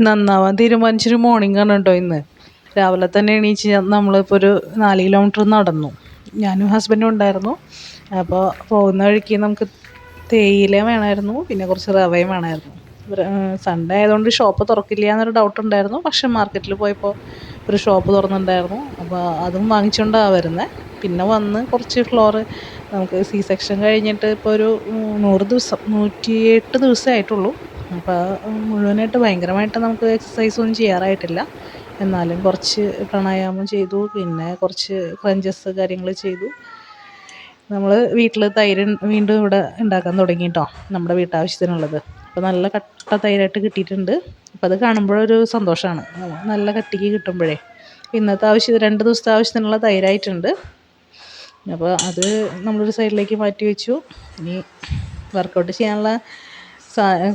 നന്നാവാൻ. തീരുമാനിച്ചൊരു മോർണിംഗ് ആണ് കേട്ടോ ഇന്ന്. രാവിലെ തന്നെ എണീച്ച് നമ്മളിപ്പോൾ ഒരു നാല് കിലോമീറ്റർ നടന്നു. ഞാനും ഹസ്ബൻഡും ഉണ്ടായിരുന്നു. അപ്പോൾ പോകുന്ന വഴിക്ക് നമുക്ക് തേയില വേണമായിരുന്നു. പിന്നെ കുറച്ച് റവയും വേണമായിരുന്നു. സൺഡേ ആയതുകൊണ്ട് ഷോപ്പ് തുറക്കില്ല എന്നൊരു ഡൗട്ട് ഉണ്ടായിരുന്നു. പക്ഷെ മാർക്കറ്റിൽ പോയപ്പോൾ ഒരു ഷോപ്പ് തുറന്നിട്ടുണ്ടായിരുന്നു. അപ്പോൾ അതും വാങ്ങിച്ചുകൊണ്ടാണ് വരുന്നത് പിന്നെ വന്ന് കുറച്ച് ഫ്ലോറ് നമുക്ക് സി സെക്ഷൻ കഴിഞ്ഞിട്ട് ഇപ്പോൾ ഒരു നൂറ് ദിവസം നൂറ്റിയെട്ട് ദിവസമേ ആയിട്ടുള്ളൂ. അപ്പോൾ മുഴുവനായിട്ട് ഭയങ്കരമായിട്ട് നമുക്ക് എക്സസൈസ് ഒന്നും ചെയ്യാറായിട്ടില്ല. എന്നാലും കുറച്ച് പ്രാണായാമം ചെയ്തു പിന്നെ കുറച്ച് ക്രഞ്ചസ് കാര്യങ്ങൾ ചെയ്തു. നമ്മൾ വീട്ടിൽ തൈര് വീണ്ടും ഇവിടെ ഉണ്ടാക്കാൻ തുടങ്ങി കേട്ടോ നമ്മുടെ വീട്ടാവശ്യത്തിനുള്ളത്. അപ്പോൾ നല്ല കട്ട തൈരായിട്ട് കിട്ടിയിട്ടുണ്ട്. അപ്പോൾ അത് കാണുമ്പോഴൊരു സന്തോഷമാണ് നല്ല കട്ടിക്ക് കിട്ടുമ്പോഴേ. ഇന്നത്തെ ആവശ്യം രണ്ട് ദിവസത്തെ ആവശ്യത്തിനുള്ള തൈരായിട്ടുണ്ട്. അപ്പോൾ അത് നമ്മളൊരു സൈഡിലേക്ക് മാറ്റി വെച്ചു. ഇനി വർക്കൗട്ട് ചെയ്യാനുള്ള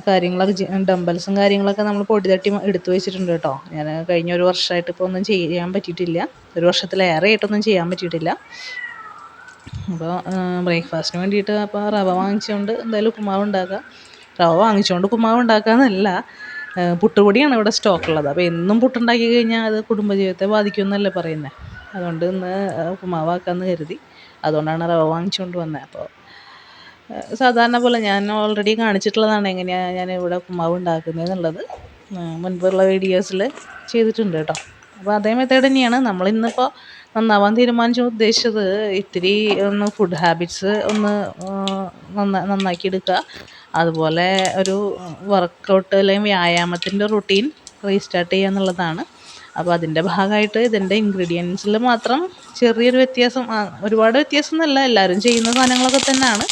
കാര്യങ്ങളൊക്കെ ഡംബൽസും കാര്യങ്ങളൊക്കെ നമ്മൾ പൊടി തട്ടി എടുത്തു വെച്ചിട്ടുണ്ട് കേട്ടോ. ഞാൻ കഴിഞ്ഞ ഒരു വർഷമായിട്ട് ഇപ്പോൾ ഒന്നും ചെയ്യാൻ പറ്റിയിട്ടില്ല. ഒരു വർഷത്തിലേറെ ആയിട്ടൊന്നും ചെയ്യാൻ പറ്റിയിട്ടില്ല. അപ്പോൾ ബ്രേക്ക്ഫാസ്റ്റിന് വേണ്ടിയിട്ട് അപ്പോൾ റവ വാങ്ങിച്ചുകൊണ്ട് എന്തായാലും ഉപ്പുമാവ് ഉണ്ടാക്കുക റവ വാങ്ങിച്ചുകൊണ്ട് ഉപ്പുമാവ് ഉണ്ടാക്കാമെന്നല്ല പുട്ടുപൊടിയാണ് ഇവിടെ സ്റ്റോക്കുള്ളത് അപ്പോൾ എന്നും പുട്ടുണ്ടാക്കി കഴിഞ്ഞാൽ അത് കുടുംബജീവിതത്തെ ബാധിക്കുമെന്നല്ലേ പറയുന്നത് അതുകൊണ്ട് ഇന്ന് ഉപ്പുമാവാക്കാമെന്ന് കരുതി. അതുകൊണ്ടാണ് റവ വാങ്ങിച്ചുകൊണ്ട് വന്നത് അപ്പോൾ സാധാരണ പോലെ ഞാൻ ഓൾറെഡി കാണിച്ചിട്ടുള്ളതാണ് എങ്ങനെയാണ് ഞാൻ ഇവിടെ ഉപ്പുമാവ് ഉണ്ടാക്കുന്നത് എന്നുള്ളത് മുൻപുള്ള വീഡിയോസിൽ ചെയ്തിട്ടുണ്ട് കേട്ടോ. അപ്പോൾ അതേ മെത്തേഡ് തന്നെയാണ്. നമ്മൾ ഇന്നിപ്പോൾ നന്നാവാൻ തീരുമാനിച്ചു ഉദ്ദേശിച്ചത് ഇത്തിരി ഒന്ന് ഫുഡ് ഹാബിറ്റ്സ് ഒന്ന് നന്നാ നന്നാക്കി എടുക്കുക. അതുപോലെ ഒരു വർക്കൗട്ട് അല്ലെങ്കിൽ വ്യായാമത്തിന്റെ റുട്ടീൻ റീസ്റ്റാർട്ട് ചെയ്യുക എന്നുള്ളതാണ്. അപ്പോൾ അതിന്റെ ഭാഗമായിട്ട് ഇതിന്റെ ഇൻഗ്രീഡിയൻസിൽ മാത്രം ചെറിയൊരു വ്യത്യാസം ഒരുപാട് വ്യത്യാസമൊന്നുമല്ല. എല്ലാവരും ചെയ്യുന്ന സാധനങ്ങളൊക്കെ തന്നെയാണ്.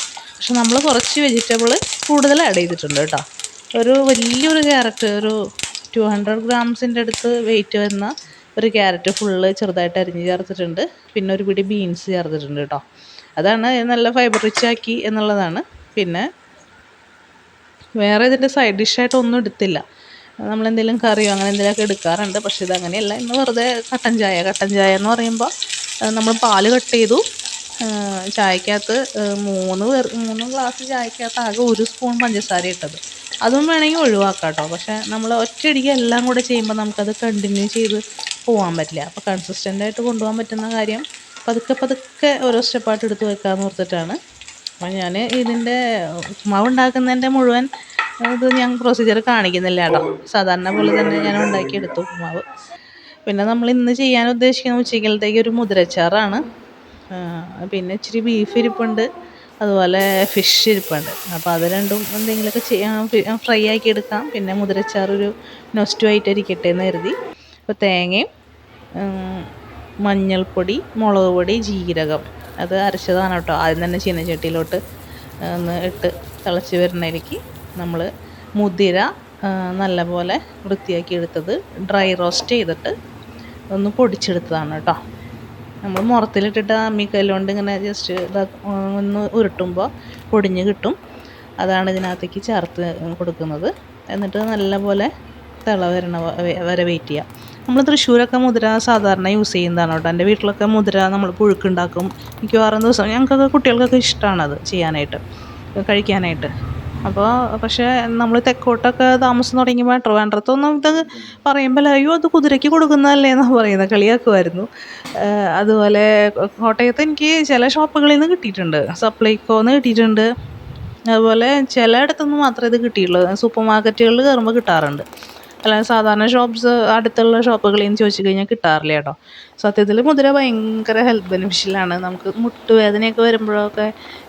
പക്ഷെ നമ്മൾ കുറച്ച് വെജിറ്റബിൾ കൂടുതൽ ആഡ് ചെയ്തിട്ടുണ്ട് കേട്ടോ. ഒരു വലിയൊരു ക്യാരറ്റ് ഒരു ടു ഹൺഡ്രഡ് ഗ്രാംസിന്റെ അടുത്ത് വെയിറ്റ് വരുന്ന ഒരു ക്യാരറ്റ് ഫുള്ള് ചെറുതായിട്ട് അരിഞ്ഞ് ചേർത്തിട്ടുണ്ട്. പിന്നെ ഒരു പിടി ബീൻസ് ചേർത്തിട്ടുണ്ട് കേട്ടോ. അതാണ് നല്ല ഫൈബർ റിച്ച് ആക്കി എന്നുള്ളതാണ്. പിന്നെ വേറെ ഇതിന്റെ സൈഡ് ഡിഷായിട്ട് ഒന്നും എടുത്തില്ല. നമ്മളെന്തെങ്കിലും കറിയോ അങ്ങനെ എന്തെങ്കിലുമൊക്കെ എടുക്കാറുണ്ട്. പക്ഷേ ഇതങ്ങനെയല്ല ഇന്ന് വെറുതെ കട്ടൻ ചായ കട്ടൻ ചായ എന്ന് പറയുമ്പോൾ നമ്മൾ പാൽ കട്ട് ചെയ്തു. ചായക്കകത്ത് മൂന്ന് പേർ മൂന്ന് ഗ്ലാസ് ചായക്കകത്ത് ആകെ ഒരു സ്പൂൺ പഞ്ചസാര ഇട്ടത്. അതും വേണമെങ്കിൽ ഒഴിവാക്കാം കേട്ടോ പക്ഷേ നമ്മൾ ഒറ്റയടിക്ക് എല്ലാം കൂടെ ചെയ്യുമ്പോൾ നമുക്കത് കണ്ടിന്യൂ ചെയ്ത് പോകാൻ പറ്റില്ല. അപ്പോൾ കൺസിസ്റ്റന്റ് ആയിട്ട് കൊണ്ടുപോകാൻ പറ്റുന്ന കാര്യം പതുക്കെ പതുക്കെ ഓരോ സ്റ്റെപ്പായിട്ട് എടുത്ത് വെക്കാമെന്ന് ഓർത്തിട്ടാണ്. അപ്പോൾ ഞാൻ ഇതിന്റെ ഉപ്മാവ് ഉണ്ടാക്കുന്നതിന്റെ മുഴുവൻ ഇത് ഞാൻ പ്രൊസീജിയർ കാണിക്കുന്നില്ല കേട്ടോ. സാധാരണ പോലെ തന്നെ ഞാൻ ഉണ്ടാക്കിയെടുത്തു ഉപ്മാവ്. പിന്നെ നമ്മൾ ഇന്ന് ചെയ്യാൻ ഉദ്ദേശിക്കുന്ന ഉച്ചക്കലത്തേക്ക് ഒരു മുതിരച്ചാറാണ്. പിന്നെ ഇച്ചിരി ബീഫ് ഇരിപ്പുണ്ട് അതുപോലെ ഫിഷ് ഇരിപ്പുണ്ട്. അപ്പോൾ അത് രണ്ടും എന്തെങ്കിലുമൊക്കെ ചെയ്യാം ഫ്രൈ ആക്കി എടുക്കാം. പിന്നെ മുതിരച്ചാറൊരു നൊസ്റ്റു ആയിട്ട് ഇരിക്കട്ടെ എന്ന് കരുതി. അപ്പോൾ തേങ്ങയും മഞ്ഞൾപ്പൊടി മുളക് പൊടി ജീരകം. അത് അരച്ചതാണ് കേട്ടോ. ആദ്യം തന്നെ ചീനച്ചട്ടിയിലോട്ട് ഒന്ന് ഇട്ട് തിളച്ച് വരുന്നതിലേക്ക് നമ്മൾ മുതിര നല്ലപോലെ വൃത്തിയാക്കി എടുത്തത്. ഡ്രൈ റോസ്റ്റ് ചെയ്തിട്ട് ഒന്ന് പൊടിച്ചെടുത്തതാണ് കേട്ടോ. നമ്മൾ മുറത്തിലിട്ടിട്ട് അമ്മിക്കല്ലുകൊണ്ട് ഇങ്ങനെ ജസ്റ്റ് ഒന്ന് ഉരുട്ടുമ്പോൾ പൊടിഞ്ഞ് കിട്ടും. അതാണ് ഇതിനകത്തേക്ക് ചേർത്ത് കൊടുക്കുന്നത്. എന്നിട്ട് നല്ലപോലെ തിള വരണ വരെ വെയിറ്റ് ചെയ്യുക നമ്മൾ തൃശ്ശൂരൊക്കെ മുതിര സാധാരണ യൂസ് ചെയ്യുന്നതാണ് കേട്ടോ. എന്റെ വീട്ടിലൊക്കെ മുതിര നമ്മൾ പുഴുക്കുണ്ടാക്കും. മിക്കവാറും ദിവസം ഞങ്ങൾക്കൊക്കെ കുട്ടികൾക്കൊക്കെ ഇഷ്ടമാണത് ചെയ്യാനായിട്ട് കഴിക്കാനായിട്ട്. അപ്പോൾ പക്ഷേ നമ്മൾ തെക്കോട്ടൊക്കെ താമസം തുടങ്ങിയപ്പോൾ ട്രിവാൻഡ്രത്തൊന്നും ഇത് പറയുമ്പോൾ അയ്യോ അത് കുതിരയ്ക്ക് കൊടുക്കുന്നതല്ലേ എന്നാണ് പറയുന്നത് കളിയാക്കുമായിരുന്നു അതുപോലെ കോട്ടയത്ത് എനിക്ക് ചില ഷോപ്പുകളിൽ നിന്ന് കിട്ടിയിട്ടുണ്ട്. സപ്ലൈക്കോന്ന് കിട്ടിയിട്ടുണ്ട്. അതുപോലെ ചിലയിടത്തുനിന്ന് മാത്രമേ ഇത് കിട്ടിയുള്ളൂ. സൂപ്പർ മാർക്കറ്റുകളിൽ കയറുമ്പോൾ കിട്ടാറുണ്ട്. അല്ലാതെ സാധാരണ ഷോപ്സ് അടുത്തുള്ള ഷോപ്പുകളിൽ നിന്ന് ചോദിച്ചു കഴിഞ്ഞാൽ കിട്ടാറില്ല കേട്ടോ. സത്യത്തിൽ മുതിര ഭയങ്കര ഹെൽത്ത് ബെനിഫിഷ്യലാണ് നമുക്ക് മുട്ടുവേദനയൊക്കെ വരുമ്പോഴൊക്കെ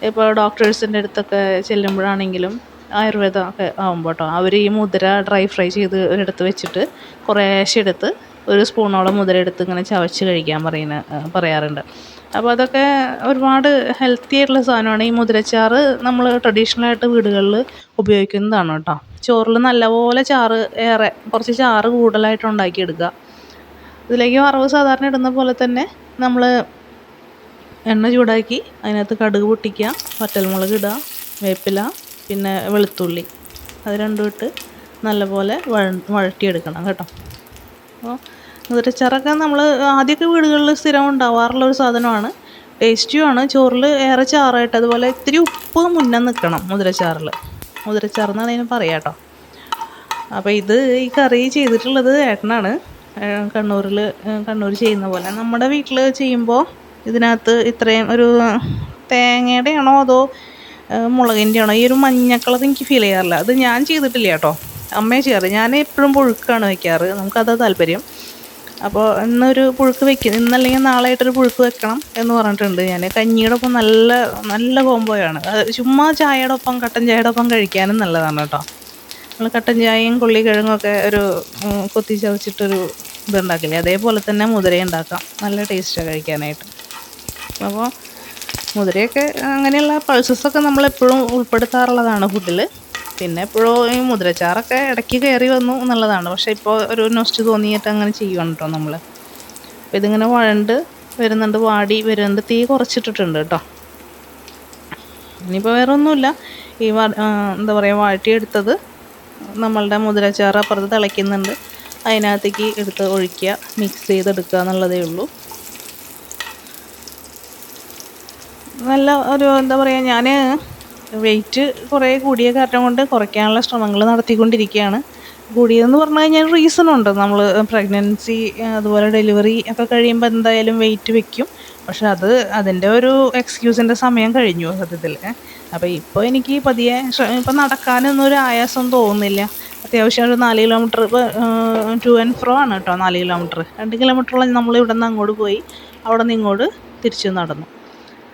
ഇപ്പോൾ ഡോക്ടേഴ്സിന്റെ അടുത്തൊക്കെ ചെല്ലുമ്പോഴാണെങ്കിലും ആയുർവേദം ഒക്കെ ആകുമ്പോൾ കേട്ടോ അവർ ഈ മുതിര ഡ്രൈ ഫ്രൈ ചെയ്ത് ഒരിടത്ത് വെച്ചിട്ട് കുറേശ്ശെ എടുത്ത് ഒരു സ്പൂണോളം മുതിര എടുത്ത് ഇങ്ങനെ ചവച്ച് കഴിക്കാൻ പറയുന്ന പറയാറുണ്ട്. അപ്പോൾ അതൊക്കെ ഒരുപാട് ഹെൽത്തി ആയിട്ടുള്ള സാധനമാണ്. ഈ മുതിരച്ചാറ് നമ്മൾ ട്രഡീഷണലായിട്ട് വീടുകളിൽ ഉപയോഗിക്കുന്നതാണ് കേട്ടോ. ചോറിൽ നല്ലപോലെ ചാറ് ഏറെ കുറച്ച് ചാറ് കൂടുതലായിട്ട് ഉണ്ടാക്കിയെടുക്കുക. ഇതിലേക്ക് വറവ് സാധാരണ ഇടുന്ന പോലെ തന്നെ നമ്മൾ എണ്ണ ചൂടാക്കി അതിനകത്ത് കടുക് പൊട്ടിക്കുക വറ്റൽമുളക് ഇടുക വേപ്പില പിന്നെ വെളുത്തുള്ളി. അത് രണ്ടും ഇട്ട് നല്ലപോലെ വഴ വഴറ്റിയെടുക്കണം കേട്ടോ. അപ്പോൾ മുതിരച്ചാറൊക്കെ നമ്മൾ ആദ്യമൊക്കെ വീടുകളിൽ സ്ഥിരം ഉണ്ടാവാറുള്ള ഒരു സാധനമാണ്. ടേസ്റ്റിയുമാണ് ചോറിൽ ഏറെ ചാറായിട്ട് അതുപോലെ ഇത്തിരി ഉപ്പ് മുന്നേ നിൽക്കണം മുതിരച്ചാറിൽ മുതിരച്ചാർ എന്നാണ് അതിന് പറയുക കേട്ടോ. അപ്പോൾ ഇത് ഈ കറി ചെയ്തിട്ടുള്ളത് ഏട്ടനാണ്. കണ്ണൂരിൽ കണ്ണൂർ ചെയ്യുന്ന പോലെ. നമ്മുടെ വീട്ടിൽ ചെയ്യുമ്പോൾ ഇതിനകത്ത് ഇത്രയും ഒരു തേങ്ങയുടെ ആണോ അതോ മുളകിന്റെ ആണോ ഈ ഒരു മഞ്ഞക്കളത് എനിക്ക് ഫീൽ ചെയ്യാറില്ല. അത് ഞാൻ ചെയ്തിട്ടില്ല കേട്ടോ. അമ്മയെ ചെയ്യാറ്. ഞാൻ എപ്പോഴും പുഴുക്കാണ് വയ്ക്കാറ്. നമുക്കതാ താല്പര്യം. അപ്പോൾ ഇന്നൊരു പുഴുക്ക് വെക്കും ഇന്നല്ലെങ്കിൽ നാളെയായിട്ടൊരു പുഴുക്ക് വെക്കണം എന്ന് പറഞ്ഞിട്ടുണ്ട് ഞാൻ കഞ്ഞിയുടെ ഒപ്പം നല്ല നല്ല കോംബോയാണ്. ചുമ്മാ ചായയുടെ ഒപ്പം കട്ടൻ ചായയുടെ ഒപ്പം കഴിക്കാനും നല്ലതാണ് കേട്ടോ. നമ്മൾ കട്ടൻ ചായയും കിഴങ്ങൊക്കെ ഒരു കൊത്തി ചതച്ചിട്ടൊരു ഇതുണ്ടാക്കില്ലേ? അതേപോലെ തന്നെ മുതിര ഉണ്ടാക്കാം. നല്ല ടേസ്റ്റാണ് കഴിക്കാനായിട്ട്. അപ്പോൾ മുതിരയൊക്കെ അങ്ങനെയുള്ള പൾസസൊക്കെ നമ്മളെപ്പോഴും ഉൾപ്പെടുത്താറുള്ളതാണ് ഫുഡിൽ പിന്നെ എപ്പോഴും ഈ മുദ്രച്ചാറൊക്കെ ഇടയ്ക്ക് കയറി വന്നു എന്നുള്ളതാണ്. പക്ഷേ ഇപ്പോൾ ഒരു നൊസ്റ്റ് തോന്നിയിട്ട് അങ്ങനെ ചെയ്യണം കേട്ടോ നമ്മൾ അപ്പോൾ ഇതിങ്ങനെ വഴണ്ട് വരുന്നുണ്ട് വാടി വരുന്നുണ്ട് തീ കുറച്ചിട്ടിട്ടുണ്ട് കേട്ടോ. ഇനിയിപ്പോൾ വേറെ ഒന്നുമില്ല ഈ എന്താ പറയുക വാട്ടിയെടുത്തത് നമ്മളുടെ മുതിരച്ചാറ് അപ്പുറത്ത് തിളയ്ക്കുന്നുണ്ട്. അതിനകത്തേക്ക് എടുത്ത് ഒഴിക്കുക മിക്സ് ചെയ്തെടുക്കുക എന്നുള്ളതേ ഉള്ളൂ. നല്ല ഒരു എന്താ പറയുക ഞാൻ വെയിറ്റ് കുറേ കൂടിയ കാരണം കൊണ്ട് കുറയ്ക്കാനുള്ള ശ്രമങ്ങൾ നടത്തിക്കൊണ്ടിരിക്കുകയാണ്. കൂടിയതെന്ന് പറഞ്ഞു കഴിഞ്ഞാൽ റീസൺ ഉണ്ട്. നമ്മൾ പ്രഗ്നൻസി അതുപോലെ ഡെലിവറി ഒക്കെ കഴിയുമ്പോൾ എന്തായാലും വെയിറ്റ് വെക്കും. പക്ഷെ അത് അതിന്റെ ഒരു എക്സ്ക്യൂസിന്റെ സമയം കഴിഞ്ഞു സത്യത്തിൽ. അപ്പോൾ ഇപ്പോൾ എനിക്ക് പതിയെ ഇപ്പം നടക്കാനൊന്നും ഒരു ആയാസം തോന്നുന്നില്ല. അത്യാവശ്യം ഒരു നാല് കിലോമീറ്റർ ഇപ്പോൾ ടു ആൻഡ് ഫ്രോ ആണ് കേട്ടോ നാല് കിലോമീറ്റർ രണ്ട് കിലോമീറ്ററോളം നമ്മൾ ഇവിടെ നിന്ന് അങ്ങോട്ട് പോയി അവിടെ നിന്ന് ഇങ്ങോട്ട് തിരിച്ച് നടന്നു.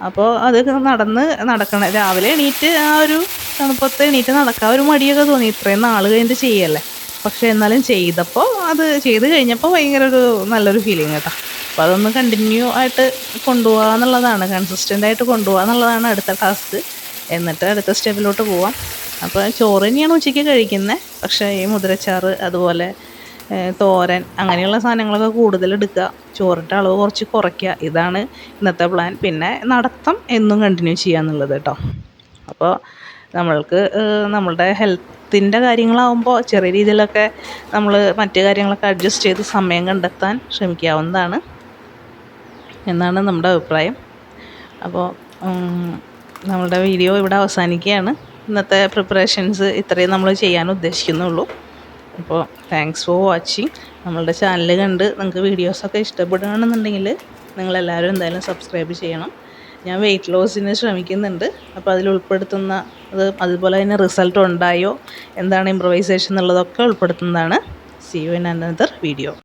അപ്പോൾ അത് നടന്ന് നടക്കണം രാവിലെ എണീറ്റ് ആ ഒരു തണുപ്പത്ത് എണീറ്റ് നടക്കാൻ ഒരു മടിയൊക്കെ തോന്നി. ഇത്രയും നാൾ കഴിഞ്ഞിട്ട് ചെയ്യല്ലേ? പക്ഷെ എന്നാലും ചെയ്തപ്പോൾ അത് ചെയ്ത് കഴിഞ്ഞപ്പോൾ ഭയങ്കര ഒരു നല്ലൊരു ഫീലിംഗ് കേട്ടോ. അപ്പോൾ അതൊന്ന് കണ്ടിന്യൂ ആയിട്ട് കൊണ്ടുപോകുക എന്നുള്ളതാണ്. കൺസിസ്റ്റന്റ് ആയിട്ട് കൊണ്ടുപോകുക എന്നുള്ളതാണ് അടുത്ത ടാസ്ക് എന്നിട്ട് അടുത്ത സ്റ്റെപ്പിലോട്ട് പോവാം. അപ്പോൾ ചോറ് തന്നെയാണ് ഉച്ചയ്ക്ക് കഴിക്കുന്നത് പക്ഷേ ഈ മുതിരച്ചാറ് അതുപോലെ തോരൻ അങ്ങനെയുള്ള സാധനങ്ങളൊക്കെ കൂടുതൽ എടുക്കുക. ചോറിന്റെ അളവ് കുറച്ച് കുറയ്ക്കുക. ഇതാണ് ഇന്നത്തെ പ്ലാൻ പിന്നെ നടത്തം എന്നും കണ്ടിന്യൂ ചെയ്യുക എന്നുള്ളത് കേട്ടോ അപ്പോൾ നമ്മൾക്ക് നമ്മളുടെ ഹെൽത്തിന്റെ കാര്യങ്ങളാവുമ്പോൾ ചെറിയ രീതിയിലൊക്കെ നമ്മൾ മറ്റു കാര്യങ്ങളൊക്കെ അഡ്ജസ്റ്റ് ചെയ്ത് സമയം കണ്ടെത്താൻ ശ്രമിക്കാവുന്നതാണ്. എന്നാണ് നമ്മുടെ അഭിപ്രായം. അപ്പോൾ നമ്മളുടെ വീഡിയോ ഇവിടെ അവസാനിക്കുകയാണ്. ഇന്നത്തെ പ്രിപ്പറേഷൻസ് ഇത്രയും നമ്മൾ ചെയ്യാൻ ഉദ്ദേശിക്കുന്നുള്ളൂ. അപ്പോൾ താങ്ക്സ് ഫോർ വാച്ചിങ് നമ്മളുടെ ചാനൽ കണ്ട് നിങ്ങൾക്ക് വീഡിയോസൊക്കെ ഇഷ്ടപ്പെടുകയാണെന്നുണ്ടെങ്കിൽ നിങ്ങളെല്ലാവരും എന്തായാലും സബ്സ്ക്രൈബ് ചെയ്യണം. ഞാൻ വെയിറ്റ് ലോസിന് ശ്രമിക്കുന്നുണ്ട്. അപ്പോൾ അതിൽ ഉൾപ്പെടുത്തുന്ന അത് അതുപോലെ തന്നെ റിസൾട്ട് ഉണ്ടായോ എന്താണ് ഇമ്പ്രവൈസേഷൻ എന്നുള്ളതൊക്കെ ഉൾപ്പെടുത്തുന്നതാണ്. See you in another video